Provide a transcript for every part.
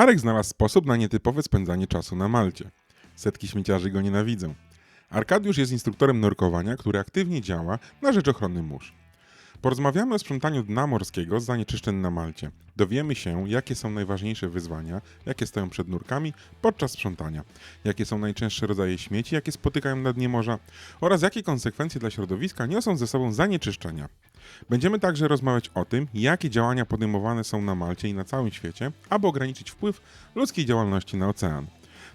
Arek znalazł sposób na nietypowe spędzanie czasu na Malcie. Setki śmieciarzy go nienawidzą. Arkadiusz jest instruktorem nurkowania, który aktywnie działa na rzecz ochrony mórz. Porozmawiamy o sprzątaniu dna morskiego z zanieczyszczeń na Malcie. Dowiemy się, jakie są najważniejsze wyzwania, jakie stoją przed nurkami podczas sprzątania, jakie są najczęstsze rodzaje śmieci, jakie spotykają na dnie morza oraz jakie konsekwencje dla środowiska niosą ze sobą zanieczyszczenia. Będziemy także rozmawiać o tym, jakie działania podejmowane są na Malcie i na całym świecie, aby ograniczyć wpływ ludzkiej działalności na ocean.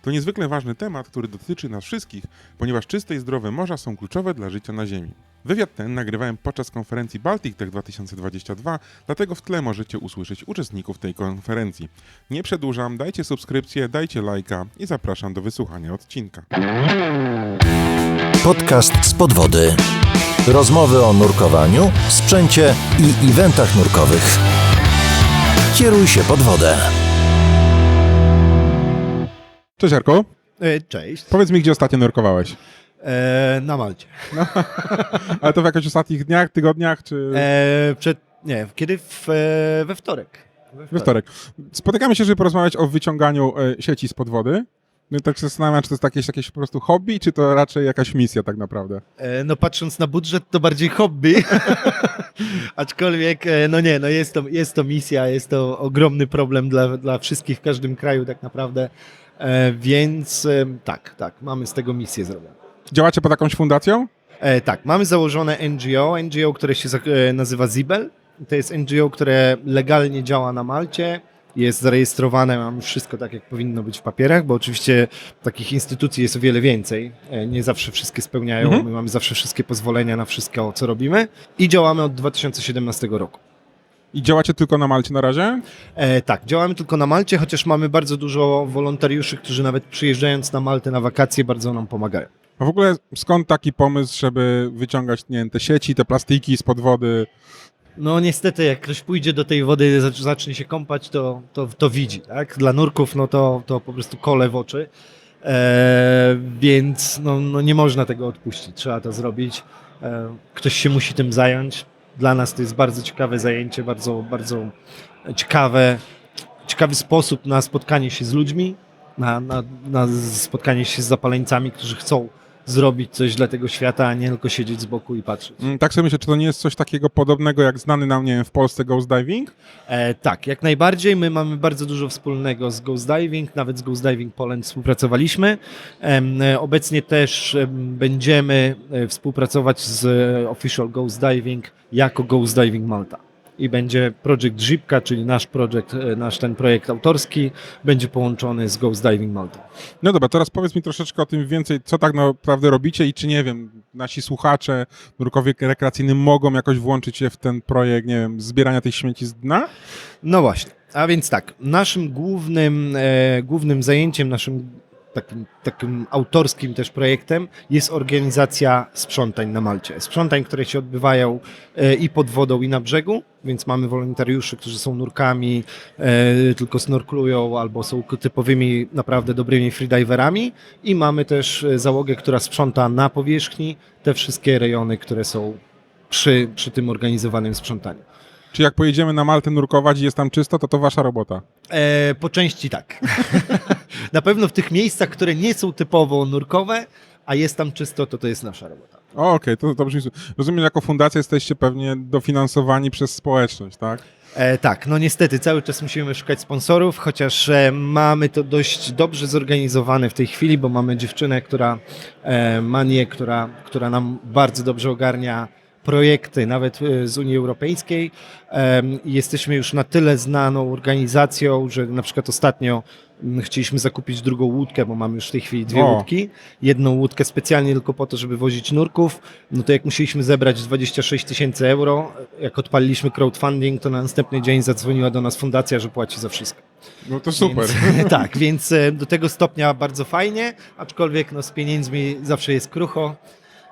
To niezwykle ważny temat, który dotyczy nas wszystkich, ponieważ czyste i zdrowe morza są kluczowe dla życia na Ziemi. Wywiad ten nagrywałem podczas konferencji Baltic Tech 2022, dlatego w tle możecie usłyszeć uczestników tej konferencji. Nie przedłużam, dajcie subskrypcję, dajcie lajka i zapraszam do wysłuchania odcinka. Podcast z podwody. Rozmowy o nurkowaniu, sprzęcie i eventach nurkowych. Kieruj się pod wodę. Cześć Jarko, E, Cześć. powiedz mi, gdzie ostatnio nurkowałeś? E, na Malcie. Ale to w jakichś ostatnich dniach, tygodniach, czy E, przed, nie, kiedy w, e, we wtorek. we wtorek? Spotykamy się, żeby porozmawiać o wyciąganiu e, sieci spod wody. No tak się zastanawiam, czy to jest jakieś, jakieś po prostu hobby, czy to raczej jakaś misja tak naprawdę. E, no patrząc na budżet, to bardziej hobby. Aczkolwiek, e, no nie, no jest to, jest to misja, jest to ogromny problem dla, dla wszystkich w każdym kraju tak naprawdę. E, więc e, tak, tak, mamy z tego misję zrobioną. Działacie pod jakąś fundacją? E, tak, mamy założone NGO, NGO, które się e, nazywa Zibel. To jest NGO, które legalnie działa na Malcie, jest zarejestrowane, mamy wszystko tak, jak powinno być w papierach, bo oczywiście takich instytucji jest o wiele więcej. E, Nie zawsze wszystkie spełniają, Mhm. my mamy zawsze wszystkie pozwolenia na wszystko, co robimy i działamy od 2017 roku. I działacie tylko na Malcie na razie? E, tak, działamy tylko na Malcie, chociaż mamy bardzo dużo wolontariuszy, którzy nawet przyjeżdżając na Maltę na wakacje bardzo nam pomagają. A w ogóle skąd taki pomysł, żeby wyciągać nie wiem, te sieci, te plastiki spod wody? No niestety, jak ktoś pójdzie do tej wody, zac- zacznie się kąpać, to, to, to widzi, tak? Dla nurków, no to, to po prostu kole w oczy. E, więc no, no nie można tego odpuścić, trzeba to zrobić. E, ktoś się musi tym zająć. Dla nas to jest bardzo ciekawe zajęcie, bardzo, bardzo ciekawe, ciekawy sposób na spotkanie się z ludźmi, na, na, na spotkanie się z zapaleńcami, którzy chcą zrobić coś dla tego świata, a nie tylko siedzieć z boku i patrzeć. Mm, Tak sobie myślę, czy to nie jest coś takiego podobnego jak znany nam, nie wiem, w Polsce Ghost Diving? E, tak, jak najbardziej. My mamy bardzo dużo wspólnego z Ghost Diving, nawet z Ghost Diving Poland współpracowaliśmy. E, obecnie też em, będziemy e, współpracować z e, Official Ghost Diving jako Ghost Diving Malta. I będzie projekt Zipka, czyli nasz projekt, e, nasz ten projekt autorski, będzie połączony z Ghost Diving Malta. No dobra, teraz powiedz mi troszeczkę o tym więcej, co tak naprawdę robicie i czy, nie wiem, nasi słuchacze, nurkowie rekreacyjni mogą jakoś włączyć się w ten projekt, nie wiem, zbierania tych śmieci z dna? No właśnie. A więc tak, naszym głównym, e, głównym zajęciem, naszym takim, takim autorskim też projektem jest organizacja sprzątań na Malcie. Sprzątań, które się odbywają e, i pod wodą, i na brzegu, więc mamy wolontariuszy, którzy są nurkami, e, tylko snorklują albo są typowymi, naprawdę dobrymi freediverami i mamy też e, załogę, która sprząta na powierzchni te wszystkie rejony, które są przy, przy tym organizowanym sprzątaniu. Czy jak pojedziemy na Maltę nurkować i jest tam czysto, to to wasza robota? E, po części tak. Na pewno w tych miejscach, które nie są typowo nurkowe, a jest tam czysto, to to jest nasza robota. Okej, to, to brzmi... Rozumiem, jako fundacja jesteście pewnie dofinansowani przez społeczność, tak? E, tak, no niestety cały czas musimy szukać sponsorów, chociaż e, mamy to dość dobrze zorganizowane w tej chwili, bo mamy dziewczynę, która e, Manię, która, która nam bardzo dobrze ogarnia projekty, nawet e, z Unii Europejskiej. Jesteśmy już na tyle znaną organizacją, że na przykład ostatnio mm, chcieliśmy zakupić drugą łódkę, bo mamy już w tej chwili dwie O. łódki. Jedną łódkę specjalnie tylko po to, żeby wozić nurków. No to jak musieliśmy zebrać 26 tysięcy euro, jak odpaliliśmy crowdfunding, to na następny dzień zadzwoniła do nas fundacja, że płaci za wszystko. No to super. Więc, tak, więc e, do tego stopnia bardzo fajnie, aczkolwiek no, z pieniędzmi zawsze jest krucho.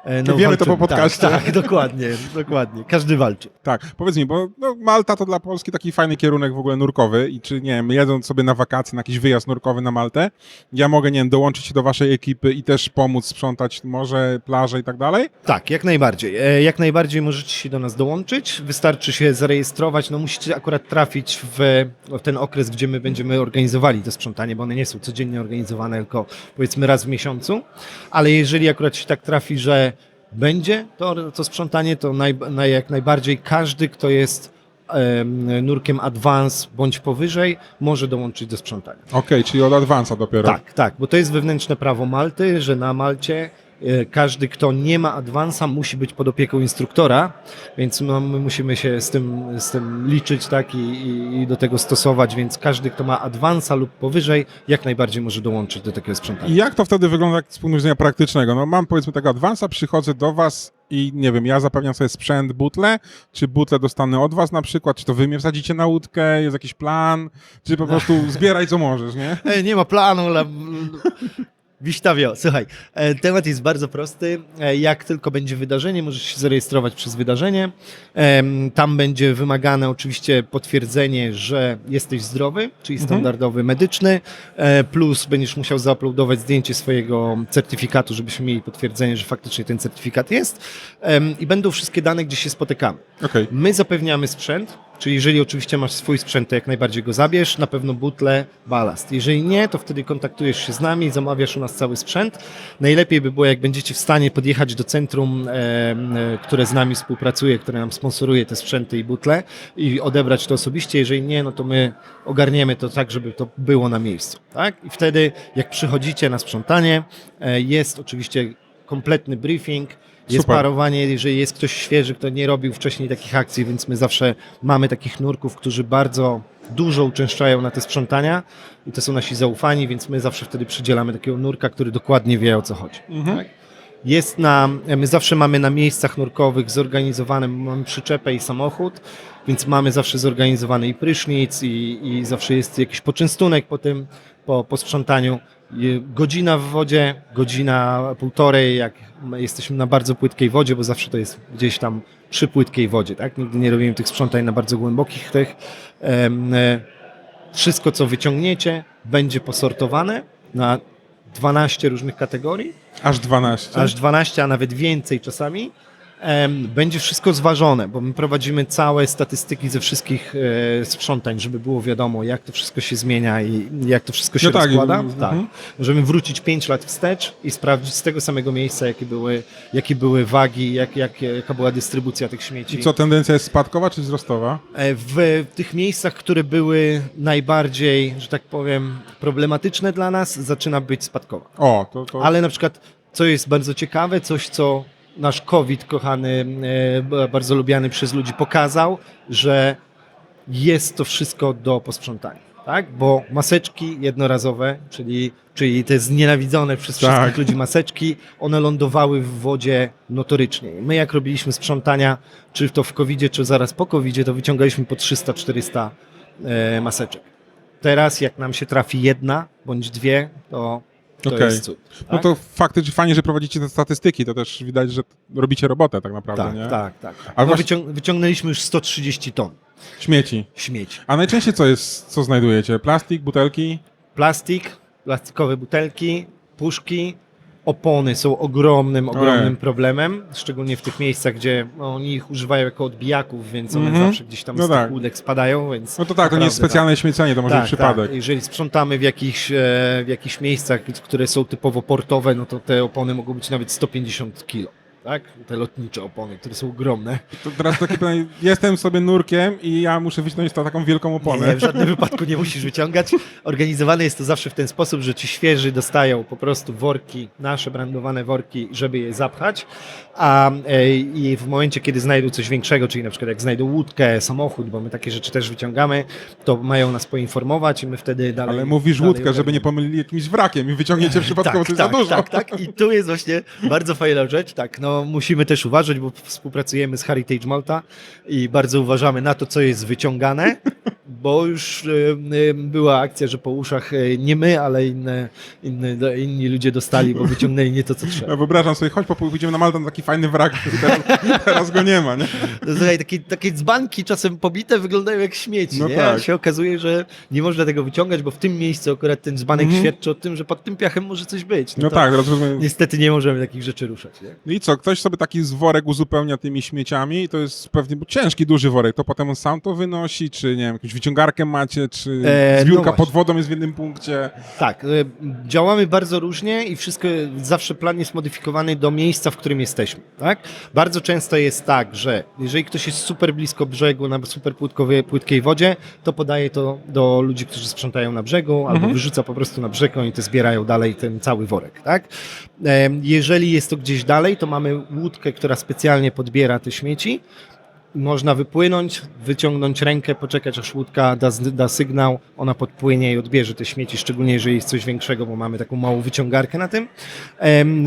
E, Wiemy to po podcaście. Tak, tak, dokładnie, dokładnie. Każdy walczy. Tak, powiedz mi, bo no, Malta to dla Polski taki fajny kierunek w ogóle nurkowy i czy, nie wiem, jedząc sobie na wakacje, na jakiś wyjazd nurkowy na Maltę, ja mogę, nie wiem, dołączyć się do waszej ekipy i też pomóc sprzątać morze, plaże i tak dalej? Tak, jak najbardziej. E, Jak najbardziej możecie się do nas dołączyć. Wystarczy się zarejestrować. No musicie akurat trafić w, w ten okres, gdzie my będziemy organizowali to sprzątanie, bo one nie są codziennie organizowane, tylko powiedzmy raz w miesiącu. Ale jeżeli akurat się tak trafi, że będzie to, to sprzątanie, to naj, naj, jak najbardziej każdy, kto jest em, nurkiem advance bądź powyżej, może dołączyć do sprzątania. Okej, czyli od Advansa dopiero. Tak, tak, bo to jest wewnętrzne prawo Malty, że na Malcie każdy, kto nie ma adwansa, musi być pod opieką instruktora, więc no, my musimy się z tym, z tym liczyć tak, i, i, i do tego stosować, więc każdy, kto ma adwansa lub powyżej, jak najbardziej może dołączyć do takiego I sprzątania. jak to wtedy wygląda z punktu widzenia praktycznego? No mam powiedzmy tego Advansa, przychodzę do was i nie wiem, ja zapewniam sobie sprzęt, butle, czy butle dostanę od was na przykład, czy to wy mnie wsadzicie na łódkę, jest jakiś plan, czy po prostu zbieraj co możesz, nie? E, Nie ma planu. La... Wiśtawio, słuchaj, e, temat jest bardzo prosty. E, Jak tylko będzie wydarzenie, możesz się zarejestrować przez wydarzenie. Tam będzie wymagane oczywiście potwierdzenie, że jesteś zdrowy, czyli standardowy medyczny, e, plus będziesz musiał zauploadować zdjęcie swojego certyfikatu, żebyśmy mieli potwierdzenie, że faktycznie ten certyfikat jest. I będą wszystkie dane, gdzie się spotykamy. Okej. My zapewniamy sprzęt, czyli jeżeli oczywiście masz swój sprzęt, to jak najbardziej go zabierz, na pewno butle, balast. Jeżeli nie, to wtedy kontaktujesz się z nami, zamawiasz u nas cały sprzęt. Najlepiej by było, jak będziecie w stanie podjechać do centrum, e, które z nami współpracuje, które nam sponsoruje te sprzęty i butle i odebrać to osobiście. Jeżeli nie, no to my ogarniemy to tak, żeby to było na miejscu. Tak? I wtedy, jak przychodzicie na sprzątanie, e, jest oczywiście kompletny briefing, jest Super. parowanie, jeżeli jest ktoś świeży, kto nie robił wcześniej takich akcji, więc my zawsze mamy takich nurków, którzy bardzo dużo uczęszczają na te sprzątania i to są nasi zaufani, więc my zawsze wtedy przydzielamy takiego nurka, który dokładnie wie o co chodzi. Tak? Jest na, my zawsze mamy na miejscach nurkowych zorganizowane, mamy przyczepę i samochód, więc mamy zawsze zorganizowany i prysznic i, i zawsze jest jakiś poczęstunek po tym, po, po sprzątaniu. Godzina w wodzie, godzina półtorej, jak jesteśmy na bardzo płytkiej wodzie, bo zawsze to jest gdzieś tam przy płytkiej wodzie, tak? Nigdy nie robimy tych sprzątań na bardzo głębokich tych. E, Wszystko, co wyciągniecie, będzie posortowane na 12 różnych kategorii Aż 12. aż 12, a nawet więcej czasami, będzie wszystko zważone, bo my prowadzimy całe statystyki ze wszystkich e, sprzątań, żeby było wiadomo, jak to wszystko się zmienia i jak to wszystko się No tak, rozkłada. mhm. Tak. Możemy wrócić 5 lat wstecz i sprawdzić z tego samego miejsca, jakie były, jakie były wagi, jak, jak, jaka była dystrybucja tych śmieci. I co, tendencja jest spadkowa czy wzrostowa? E, W tych miejscach, które były najbardziej, że tak powiem, problematyczne dla nas, zaczyna być spadkowa. O, to, to Ale na przykład, co jest bardzo ciekawe, coś co nasz COVID, kochany, e, bardzo lubiany przez ludzi, pokazał, że jest to wszystko do posprzątania. Tak? Bo maseczki jednorazowe, czyli, czyli te znienawidzone przez Tak. wszystkich ludzi maseczki, one lądowały w wodzie notorycznie. My jak robiliśmy sprzątania, czy to w covid czy zaraz po covid to wyciągaliśmy po 300-400 e, maseczek. Teraz jak nam się trafi jedna bądź dwie, to, to Okej. jest cud. No tak? to faktycznie fajnie, że prowadzicie te statystyki, to też widać, że robicie robotę tak naprawdę, Tak, nie? tak, tak. A No, właśnie- wyciąg- wyciągnęliśmy już 130 ton Śmieci. śmieci. A najczęściej co jest, co znajdujecie? Plastik, butelki? Plastik, plastikowe butelki, puszki, opony są ogromnym, ogromnym problemem, szczególnie w tych miejscach, gdzie no, oni ich używają jako odbijaków, więc one Mhm. zawsze gdzieś tam No z tych tak. łódek spadają, więc... No to tak, to nie jest naprawdę specjalne śmiecenie, to może tak, być przypadek. Tak. Jeżeli sprzątamy w jakichś, e, w jakichś miejscach, które są typowo portowe, no to te opony mogą być nawet 150 kilo. Tak? Te lotnicze opony, które są ogromne. To teraz takie pytanie, jestem sobie nurkiem i ja muszę wyciągnąć to taką wielką oponę. nie, w żadnym wypadku nie musisz wyciągać. Organizowane jest to zawsze w ten sposób, że ci świeży dostają po prostu worki, nasze brandowane worki, żeby je zapchać, a e, i w momencie, kiedy znajdą coś większego, czyli na przykład jak znajdą łódkę, samochód, bo my takie rzeczy też wyciągamy, to mają nas poinformować i my wtedy dalej... Ale mówisz dalej łódkę, żeby nie pomylili jakimś wrakiem i wyciągniecie przypadkowo coś tak, za dużo. Tak, tak, i tu jest właśnie bardzo fajna rzecz. Tak, no musimy też uważać, bo współpracujemy z Heritage Malta i bardzo uważamy na to, co jest wyciągane, bo już y, y, była akcja, że po uszach y, nie my, ale inne, inne, inni ludzie dostali, bo wyciągnęli nie to, co trzeba. Ja wyobrażam sobie, chodź, pójdziemy na Maltę, taki fajny wrak, teraz, teraz go nie ma, nie? No, Słuchaj, takie, takie dzbanki czasem pobite wyglądają jak śmieci, No nie? tak. Się okazuje, że nie można tego wyciągać, bo w tym miejscu akurat ten dzbanek Mhm. świadczy o tym, że pod tym piachem może coś być. No to tak, rozumiem. Niestety nie możemy takich rzeczy ruszać, nie? No i co, ktoś sobie taki worek uzupełnia tymi śmieciami i to jest pewnie ciężki, duży worek, to potem on sam to wynosi, czy nie wiem, jakąś wyciągarkę macie, czy E, no zbiórka właśnie. pod wodą jest w jednym punkcie. Tak, y, działamy bardzo różnie i wszystko, zawsze plan jest modyfikowany do miejsca, w którym jesteśmy, tak? Bardzo często jest tak, że jeżeli ktoś jest super blisko brzegu, na super płytkowej, płytkiej wodzie, to podaje to do ludzi, którzy sprzątają na brzegu, albo wyrzuca po prostu na brzeg, oni to zbierają dalej ten cały worek, tak? Em, Jeżeli jest to gdzieś dalej, to mamy łódkę, która specjalnie podbiera te śmieci, można wypłynąć, wyciągnąć rękę, poczekać aż łódka da, da sygnał, ona podpłynie i odbierze te śmieci, szczególnie jeżeli jest coś większego, bo mamy taką małą wyciągarkę na tym.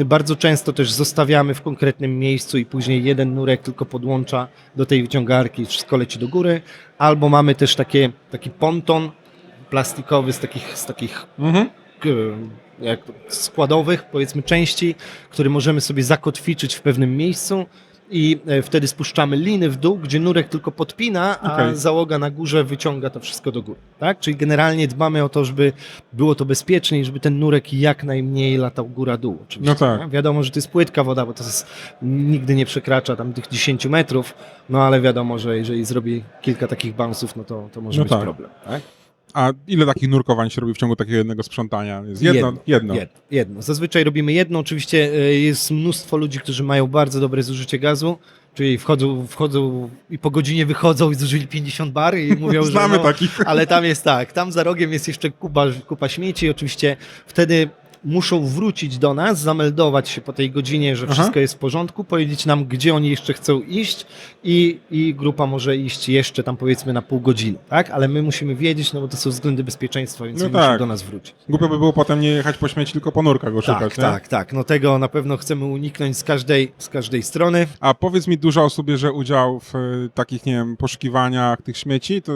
Bardzo często też zostawiamy w konkretnym miejscu i później jeden nurek tylko podłącza do tej wyciągarki i wszystko leci do góry. Albo mamy też takie, taki ponton plastikowy z takich, z takich Mhm. składowych, powiedzmy części, które możemy sobie zakotwiczyć w pewnym miejscu i e, wtedy spuszczamy liny w dół, gdzie nurek tylko podpina, a Okej. załoga na górze wyciąga to wszystko do góry. Tak? Czyli generalnie dbamy o to, żeby było to bezpieczne i żeby ten nurek jak najmniej latał góra-dół. oczywiście, No tak. Wiadomo, że to jest płytka woda, bo to jest, nigdy nie przekracza tam tych 10 metrów, no ale wiadomo, że jeżeli zrobi kilka takich bounce'ów, no to, to może No być tak. problem. Tak? A ile takich nurkowań się robi w ciągu takiego jednego sprzątania? Jest jedno? Jedno. Jedno. jedno. Zazwyczaj robimy jedno. Oczywiście e, jest mnóstwo ludzi, którzy mają bardzo dobre zużycie gazu, czyli wchodzą, wchodzą i po godzinie wychodzą i zużyli 50 bar i mówią, że Znamy no, takich. ale tam jest tak, tam za rogiem jest jeszcze kupa, kupa śmieci. Oczywiście wtedy muszą wrócić do nas, zameldować się po tej godzinie, że Aha. wszystko jest w porządku, powiedzieć nam, gdzie oni jeszcze chcą iść i, i grupa może iść jeszcze tam powiedzmy na pół godziny, tak? Ale my musimy wiedzieć, no bo to są względy bezpieczeństwa, więc No oni muszą tak. do nas wrócić. Głupio by było potem nie jechać po śmieci, tylko po nurkach go Tak, szukać, nie? tak, tak. No tego na pewno chcemy uniknąć z każdej, z każdej strony. A powiedz mi, dużo osób bierze udział w y, takich, nie wiem, poszukiwaniach tych śmieci, to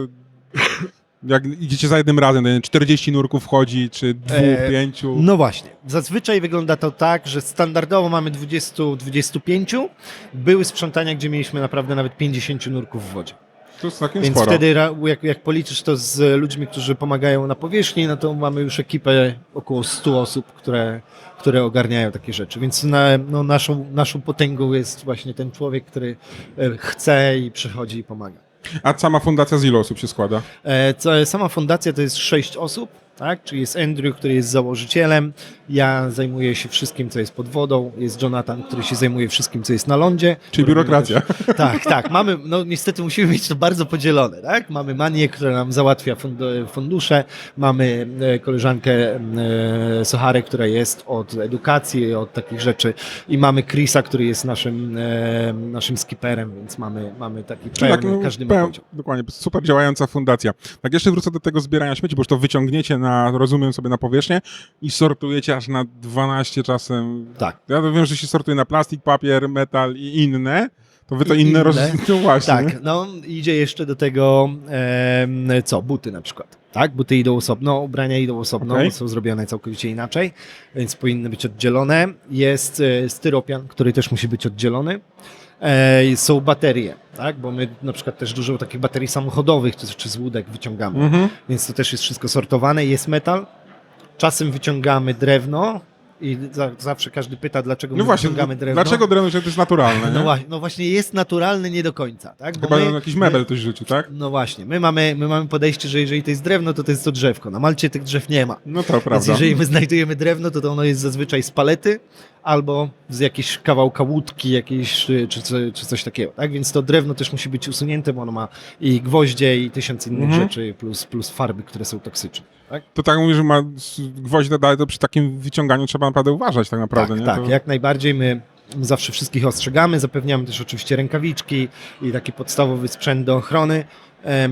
jak idziecie za jednym razem, to nie wiem, 40 nurków wchodzi, czy dwóch, E, pięciu? No właśnie. Zazwyczaj wygląda to tak, że standardowo mamy 20-25. Były sprzątania, gdzie mieliśmy naprawdę nawet 50 nurków w wodzie. To jest całkiem Więc sporo. wtedy, jak, jak policzysz to z ludźmi, którzy pomagają na powierzchni, no to mamy już ekipę około 100 osób, które, które ogarniają takie rzeczy. Więc na, no naszą, naszą potęgą jest właśnie ten człowiek, który e, chce i przychodzi i pomaga. A sama fundacja z ilu osób się składa? E, co- Sama fundacja to jest sześć osób, tak? Czyli jest Andrew, który jest założycielem, ja zajmuję się wszystkim, co jest pod wodą, jest Jonathan, który się zajmuje wszystkim, co jest na lądzie. Czyli biurokracja. Też, tak, tak. Mamy, no niestety musimy mieć to bardzo podzielone, tak? Mamy Manię, która nam załatwia fund- fundusze, mamy e, koleżankę e, Soharę, która jest od edukacji, od takich rzeczy i mamy Chrisa, który jest naszym, e, naszym skipperem, więc mamy, mamy taki Czyli pełny, no, każdy ma. Dokładnie, super działająca fundacja. Tak jeszcze wrócę do tego zbierania śmieci, bo już to wyciągnięcie na, rozumiem sobie, na powierzchnię i sortujecie aż na 12 czasem. Tak. Ja wiem, że się sortuje na plastik, papier, metal i inne. To wy to I inne, inne. No właśnie. Tak, no idzie jeszcze do tego, em, co, buty na przykład. Tak, buty idą osobno, ubrania idą osobno, bo są zrobione całkowicie inaczej, więc powinny być oddzielone. Jest e, styropian, który też musi być oddzielony. Są baterie, tak, bo my na przykład też dużo takich baterii samochodowych czy, czy z łódek wyciągamy, Mhm. więc to też jest wszystko sortowane. Jest metal, czasem wyciągamy drewno i za, zawsze każdy pyta, dlaczego No właśnie, wyciągamy drewno. dlaczego drewno, że to jest naturalne, No, no właśnie jest naturalny nie do końca, tak? Bo Chyba my- jakiś mebel ktoś rzucił, tak? no właśnie, my mamy, my mamy podejście, że jeżeli to jest drewno, to to jest to drzewko. Na Malcie tych drzew nie ma. No to Więc prawda. jeżeli my znajdujemy drewno, to, to ono jest zazwyczaj z palety albo z jakiegoś kawałka łódki jakiejś, czy, czy, czy coś takiego. Tak? Więc to drewno też musi być usunięte, bo ono ma i gwoździe, i tysiąc innych Mhm. rzeczy, plus, plus farby, które są toksyczne. Tak, To tak mówisz, że ma gwoździe dalej, to przy takim wyciąganiu trzeba naprawdę uważać tak naprawdę, tak, nie? tak To... jak najbardziej my zawsze wszystkich ostrzegamy, zapewniamy też oczywiście rękawiczki i taki podstawowy sprzęt do ochrony. E,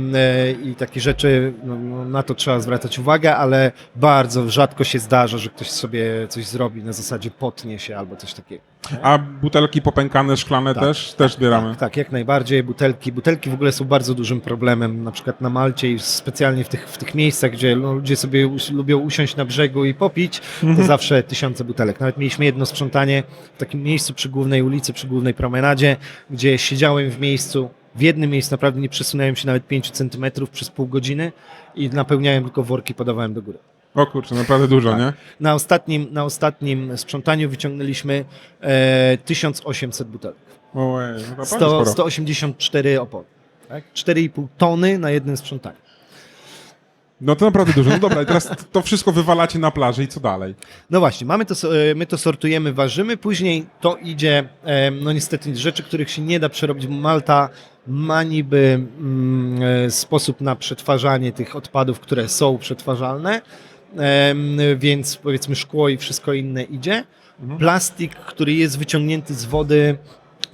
i takie rzeczy, no, no, na to trzeba zwracać uwagę, ale bardzo rzadko się zdarza, że ktoś sobie coś zrobi na zasadzie potnie się albo coś takiego. A butelki popękane, szklane Tak, też, też zbieramy. Tak, tak, jak najbardziej. Butelki, butelki w ogóle są bardzo dużym problemem, na przykład na Malcie i specjalnie w tych, w tych miejscach, gdzie no, ludzie sobie us- lubią usiąść na brzegu i popić, to zawsze tysiące butelek. Nawet mieliśmy jedno sprzątanie w takim miejscu przy głównej ulicy, przy głównej promenadzie, gdzie siedziałem w miejscu, w jednym miejscu naprawdę nie przesunąłem się nawet 5 centymetrów przez pół godziny i napełniałem tylko worki, podawałem do góry. O kurczę, naprawdę dużo, Tak. nie? Na ostatnim, na ostatnim sprzątaniu wyciągnęliśmy e, 1800 butelek. Ojej, no to 100, sporo. 184 opony. Tak? 4,5 tony na jednym sprzątaniu. No to naprawdę dużo. No dobra, i teraz to wszystko wywalacie na plaży i co dalej? No właśnie, mamy to, e, my to sortujemy, ważymy, później to idzie, e, no niestety rzeczy, których się nie da przerobić, bo Malta ma niby mm, e, sposób na przetwarzanie tych odpadów, które są przetwarzalne, więc powiedzmy szkło i wszystko inne idzie. Mhm. Plastik, który jest wyciągnięty z wody,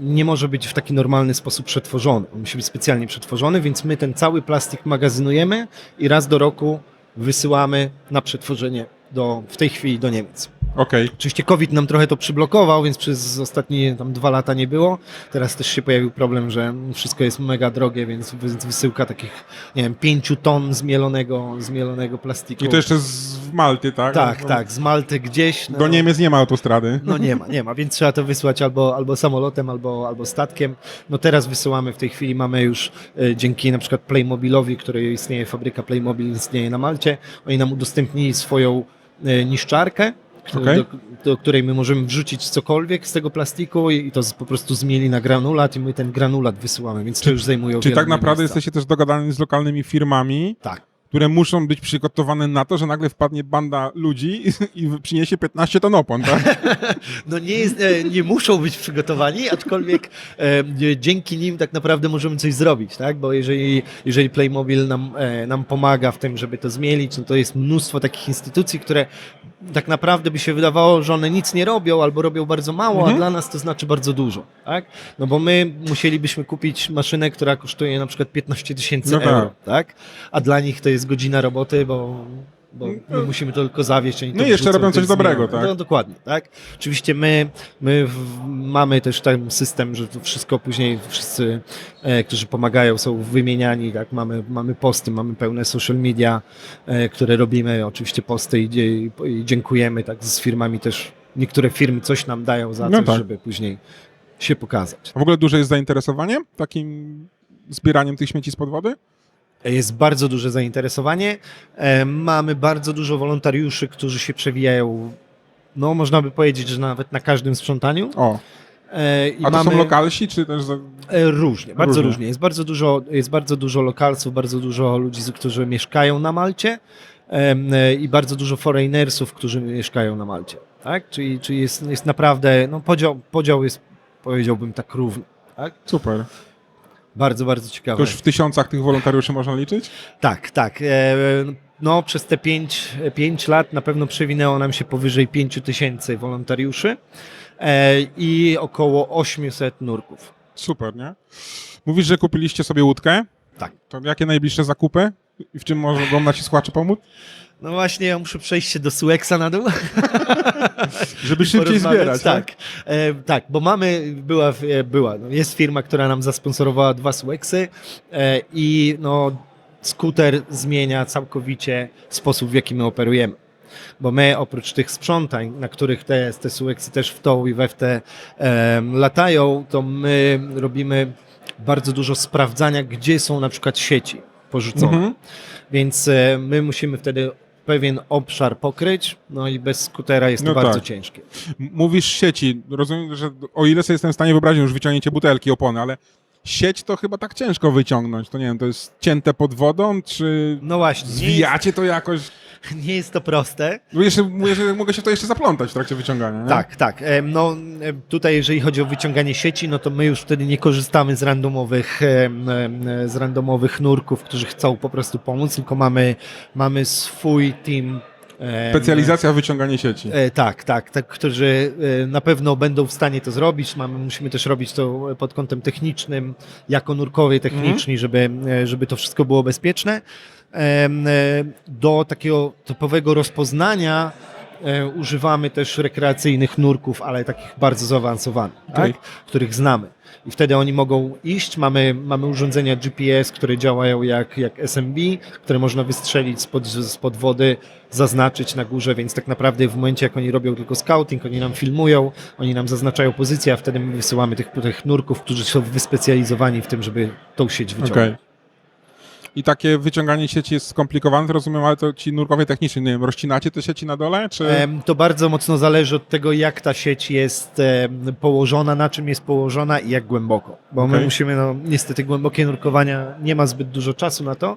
nie może być w taki normalny sposób przetworzony. On musi być specjalnie przetworzony, więc my ten cały plastik magazynujemy i raz do roku wysyłamy na przetworzenie do, w tej chwili do Niemiec. Okej. Oczywiście COVID nam trochę to przyblokował, więc przez ostatnie tam dwa lata nie było. Teraz też się pojawił problem, że wszystko jest mega drogie, więc wysyłka takich, nie wiem, pięciu ton zmielonego, zmielonego plastiku. I to jeszcze z Malty, tak? Tak, No, tak, z Malty gdzieś. No, Do Niemiec nie ma autostrady. no nie ma, nie ma, więc trzeba to wysłać albo, albo samolotem, albo, albo statkiem. No teraz wysyłamy, w tej chwili mamy już e, dzięki na przykład Playmobilowi, który istnieje, fabryka Playmobil istnieje na Malcie, oni nam udostępnili swoją e, niszczarkę, Okej. do, do której my możemy wrzucić cokolwiek z tego plastiku i, i to z, po prostu zmieli na granulat i my ten granulat wysyłamy, więc to już zajmują Czyli tak naprawdę miejsca. jesteście też dogadani z lokalnymi firmami, Tak. Które muszą być przygotowane na to, że nagle wpadnie banda ludzi i przyniesie 15 ton opon, tak? No nie, jest, e, nie muszą być przygotowani, aczkolwiek e, dzięki nim tak naprawdę możemy coś zrobić, tak? Bo jeżeli, jeżeli Playmobil nam, e, nam pomaga w tym, żeby to zmielić, no to jest mnóstwo takich instytucji, które tak naprawdę by się wydawało, że one nic nie robią albo robią bardzo mało, Mhm. a dla nas to znaczy bardzo dużo, tak? No bo my musielibyśmy kupić maszynę, która kosztuje na przykład 15 tysięcy No tak. euro, tak? A dla nich to jest godzina roboty, bo bo my musimy to tylko zawieść. Oni No i jeszcze wrzucą, robią coś jest dobrego, tak? No, dokładnie, tak. Oczywiście my, my w, mamy też ten system, że to wszystko później wszyscy, e, którzy pomagają, są wymieniani, tak. Mamy, mamy posty, mamy pełne social media, e, które robimy, oczywiście posty i, dzie- i dziękujemy, tak, z firmami też. Niektóre firmy coś nam dają za No coś, tak. żeby później się pokazać. A w ogóle duże jest zainteresowanie takim zbieraniem tych śmieci spod wody? Jest bardzo duże zainteresowanie. E, Mamy bardzo dużo wolontariuszy, którzy się przewijają, no można by powiedzieć, że nawet na każdym sprzątaniu. O, E, I a to mamy są lokalsi, czy też... Za... e, różnie, bardzo Różnie. różnie. Jest bardzo dużo, jest bardzo dużo lokalców, bardzo dużo ludzi, którzy mieszkają na Malcie i bardzo dużo foreignersów, którzy mieszkają na Malcie. Tak? Czyli, czyli jest, jest naprawdę, no podział, podział jest, powiedziałbym, tak równy. Tak? Super. Bardzo, bardzo To ciekawe. już w tysiącach tych wolontariuszy można liczyć? Tak, tak. E, No, przez te 5 lat na pewno przewinęło nam się powyżej 5 tysięcy wolontariuszy e, i około 800 nurków. Super, nie? Mówisz, że kupiliście sobie łódkę? Tak. To jakie najbliższe zakupy? I w czym mogą nasi słuchacze pomóc? No właśnie, ja muszę przejść się do Suexa na dół. Żeby szybciej zbierać, tak? Tak, e, tak, bo mamy, była, e, była no jest firma, która nam zasponsorowała dwa Suexy e, i no, skuter zmienia całkowicie sposób, w jaki my operujemy. Bo my oprócz tych sprzątań, na których te, te Suexy też w tą i we w te em, latają, to my robimy bardzo dużo sprawdzania, gdzie są na przykład sieci porzucone. Mhm. Więc e, my musimy wtedy pewien obszar pokryć, no i bez skutera jest to No bardzo tak. ciężkie. Mówisz sieci. Rozumiem, że o ile sobie jestem w stanie wyobrazić, już wyciągnięcie butelki, opony, ale sieć to chyba tak ciężko wyciągnąć. To nie wiem, to jest cięte pod wodą, czy No właśnie, zwijacie to jakoś? nie jest to proste. Bo jeszcze mówię, że mogę się w to jeszcze zaplątać w trakcie wyciągania, nie? Tak, tak. Em, No em, tutaj jeżeli chodzi o wyciąganie sieci, no to my już wtedy nie korzystamy z randomowych, em, z randomowych nurków, którzy chcą po prostu pomóc, tylko mamy, mamy swój team Specjalizacja wyciąganie sieci. E, tak, tak, tak, którzy e, na pewno będą w stanie to zrobić. Mamy, musimy też robić to pod kątem technicznym, jako nurkowie techniczni, żeby, e, żeby to wszystko było bezpieczne. Do takiego typowego rozpoznania używamy też rekreacyjnych nurków, ale takich bardzo zaawansowanych, tak, których znamy. I wtedy oni mogą iść. Mamy, mamy urządzenia GPS, które działają jak, jak SMB, które można wystrzelić spod, spod wody, zaznaczyć na górze, więc tak naprawdę w momencie, jak oni robią tylko scouting, oni nam filmują, oni nam zaznaczają pozycję, a wtedy my wysyłamy tych, tych nurków, którzy są wyspecjalizowani w tym, żeby tą sieć wyciągnąć. Okej. I takie wyciąganie sieci jest skomplikowane, rozumiem, ale to ci nurkowie techniczni, nie wiem, rozcinacie te sieci na dole, czy... To bardzo mocno zależy od tego, jak ta sieć jest położona, na czym jest położona i jak głęboko. Bo my Okej. musimy, no niestety głębokie nurkowania nie ma zbyt dużo czasu na to,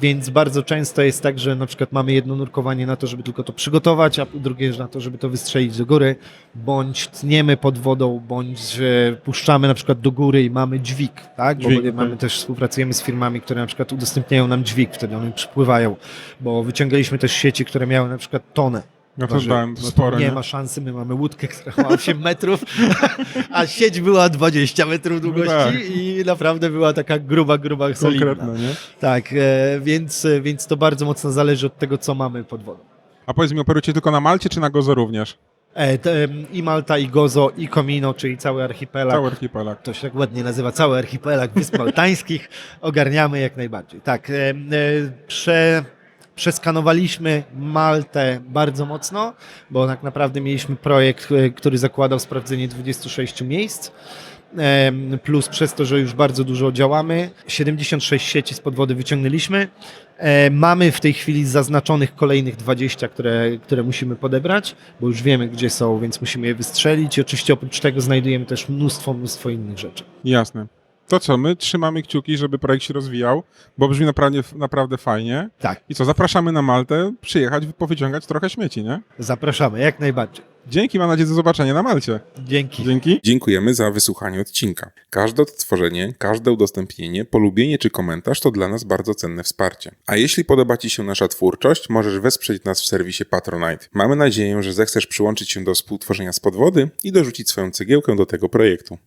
więc bardzo często jest tak, że na przykład mamy jedno nurkowanie na to, żeby tylko to przygotować, a drugie na to, żeby to wystrzelić do góry, bądź tniemy pod wodą, bądź e, puszczamy na przykład do góry i mamy dźwig, tak? Bo Dźwig, mamy okej. też współpracujemy z firmami, które na przykład udostępniają nam dźwig, wtedy one przypływają, bo wyciągaliśmy też sieci, które miały na przykład tonę. Ja to Waży- dałem no nie, nie? ma szansy, my mamy łódkę, która ma 8 metrów, a sieć była 20 metrów długości tak. i naprawdę była taka gruba, gruba, solidna. Nie? Tak, e, więc, więc to bardzo mocno zależy od tego, co mamy pod wodą. A powiedz mi, operujecie tylko na Malcie, czy na Gozo również? E, I Malta, i Gozo, i Komino, czyli cały archipelag. Cały archipelag. To się tak ładnie nazywa, cały archipelag Wysp Maltańskich. Ogarniamy jak najbardziej. Tak, e, prze, przeskanowaliśmy Maltę bardzo mocno, bo tak naprawdę mieliśmy projekt, e, który zakładał sprawdzenie 26 miejsc. Plus przez to, że już bardzo dużo działamy, 76 sieci z podwody wyciągnęliśmy. E, Mamy w tej chwili zaznaczonych kolejnych 20, które, które musimy podebrać, bo już wiemy, gdzie są, więc musimy je wystrzelić. I oczywiście oprócz tego znajdujemy też mnóstwo, mnóstwo innych rzeczy. Jasne. To co, my trzymamy kciuki, żeby projekt się rozwijał, bo brzmi naprawdę, naprawdę fajnie. Tak, I co, zapraszamy na Maltę, przyjechać, powyciągać trochę śmieci, nie? zapraszamy, jak najbardziej. Dzięki, mam nadzieję, do zobaczenia na Malcie. Dzięki. Dzięki. Dziękujemy za wysłuchanie odcinka. Każde odtworzenie, każde udostępnienie, polubienie czy komentarz to dla nas bardzo cenne wsparcie. A jeśli podoba Ci się nasza twórczość, możesz wesprzeć nas w serwisie Patronite. Mamy nadzieję, że zechcesz przyłączyć się do współtworzenia z podwody i dorzucić swoją cegiełkę do tego projektu.